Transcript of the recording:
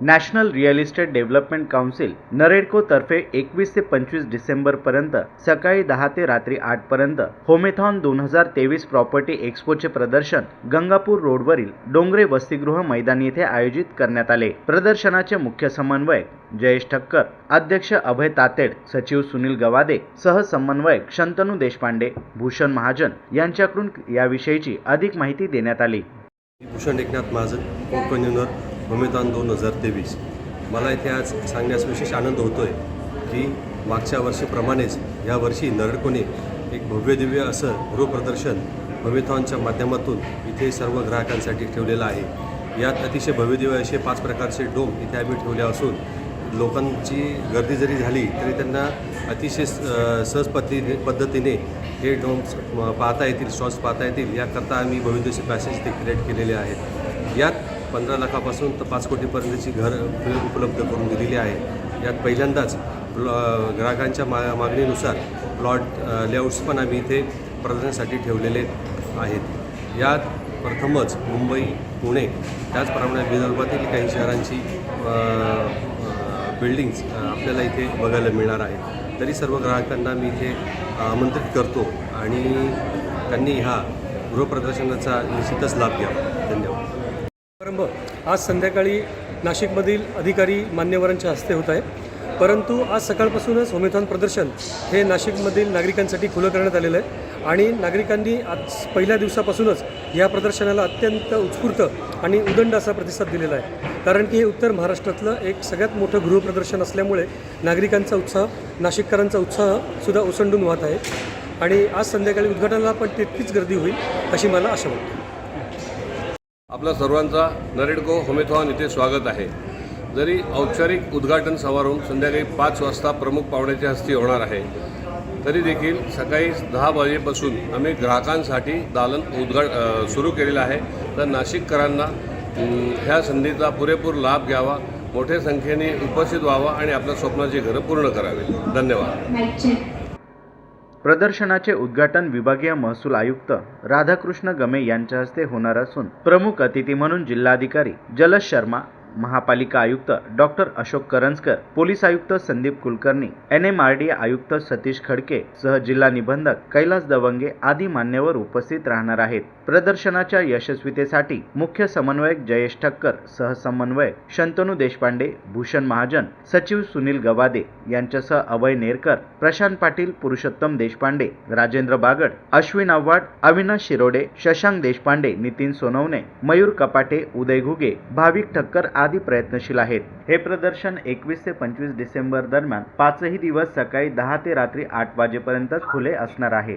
National real estate development council नरेडकोतर्फे एकवीस ते पंचवीस डिसेंबर पर्यंत सकाळी दहा ते रात्री आठ पर्यंत होमेथॉन दोन हजार तेवीस प्रॉपर्टी एक्स्पोचे प्रदर्शन गंगापूर रोडवरील डोंगरे वसतिगृह मैदान येथे आयोजित करण्यात आले. प्रदर्शनाचे मुख्य समन्वयक जयेश ठक्कर अध्यक्ष अभय तातेड सचिव सुनील गवादे सहसमन्वयक शंतनू देशपांडे भूषण महाजन यांच्याकडून याविषयीची अधिक माहिती देण्यात आली. भूषण एकनाथ महाजन भूमिदान दोन हजार तेवीस. मला इथे आज सांगण्यास विशेष आनंद होतो आहे की मागच्या वर्षीप्रमाणेच यावर्षी नरडकोने एक भव्यदिव्य असं गृहप्रदर्शन भूमिथॉनच्या माध्यमातून इथे सर्व ग्राहकांसाठी ठेवलेलं आहे. यात अतिशय भव्यदिव्य असे पाच प्रकारचे डोम इथे आम्ही ठेवले असून लोकांची गर्दी जरी झाली तरी त्यांना अतिशय स- सहज पद्धती पद्धतीने हे डोम्स पाहता येतील शॉट्स पाहता येतील याकरता आम्ही भविष्य पॅसेज ते क्रिएट केलेले आहेत. यात पंधरा लाखापासून तर पाच कोटीपर्यंतची घर उपलब्ध करून दिलेली आहे. यात पहिल्यांदाच प्लॉ ग्राहकांच्या मा मागणीनुसार प्लॉट लेआउट्स पण आम्ही इथे प्रदर्शनासाठी ठेवलेले आहेत. यात प्रथमच मुंबई पुणे त्याचप्रमाणे विदर्भातील काही शहरांची बिल्डिंग्स आपल्याला इथे बघायला मिळणार आहे तरी सर्व ग्राहकांना मी इथे आमंत्रित करतो आणि त्यांनी ह्या गृहप्रदर्शनाचा निश्चितच लाभ घ्यावा. धन्यवाद. समारंभ आज संध्याकाळी नाशिकमधील अधिकारी मान्यवरांच्या हस्ते होत आहे. परंतु आज सकाळपासूनच होमेथॉन प्रदर्शन हे नाशिकमधील नागरिकांसाठी खुलं करण्यात आलेलं आहे. आणि नागरिकांनी आज पहिल्या दिवसापासूनच या प्रदर्शनाला अत्यंत उत्स्फूर्त आणि उदंड असा प्रतिसाद दिलेला आहे. कारण की हे उत्तर महाराष्ट्रातलं एक सगळ्यात मोठं गृहप्रदर्शन असल्यामुळे नागरिकांचा उत्साह नाशिककरांचा उत्साह सुद्धा ओसंडून वाहत आहे. आणि आज संध्याकाळी उद्घाटनाला पण तितकीच गर्दी होईल अशी मला आशा वाटते. आपला सर्वांचा नरेडको होमेथॉन इथे स्वागत आहे. जरी औपचारिक उद्घाटन समारंभ संध्याकाळी पाच वाजता प्रमुख पाहुण्याच्या हस्ती होणार आहे तरी देखील सकाळी दहा वाजेपासून आम्ही ग्राहकांसाठी दालन उद्घाट सुरू केलेलं आहे. तर नाशिककरांना ह्या संधीचा पुरेपूर लाभ घ्यावा मोठ्या संख्येने उपस्थित व्हावा आणि आपल्या स्वप्नाची घरं पूर्ण करावी धन्यवाद. प्रदर्शनाचे उद्घाटन विभागीय महसूल आयुक्त राधाकृष्ण गमे यांच्या हस्ते होणार असून प्रमुख अतिथी म्हणून जिल्हाधिकारी जलज शर्मा महापालिका आयुक्त डॉक्टर अशोक करंजकर पोलीस आयुक्त Sandeep Kulkarni N M R D आयुक्त सतीश खडके सह जिल्हा निबंधक कैलास दवंगे आदी मान्यवर उपस्थित राहणार आहेत. प्रदर्शनाच्या यशस्वीतेसाठी मुख्य समन्वयक जयेश ठक्कर सहसमन्वयक शंतनू देशपांडे भूषण महाजन सचिव सुनील गवादे यांच्यासह अभय नेरकर प्रशांत पाटील पुरुषोत्तम देशपांडे राजेंद्र बागड अश्विन आव्हाड अविनाश शिरोडे शशांक देशपांडे नितीन सोनवणे मयूर कपाटे उदय घुगे भाविक ठक्कर आदी प्रयत्नशील आहेत. हे प्रदर्शन एकवीस ते पंचवीस डिसेंबर दरम्यान पाचही दिवस सकाळी दहा ते रात्री आठ वाजेपर्यंत खुले असणार आहे.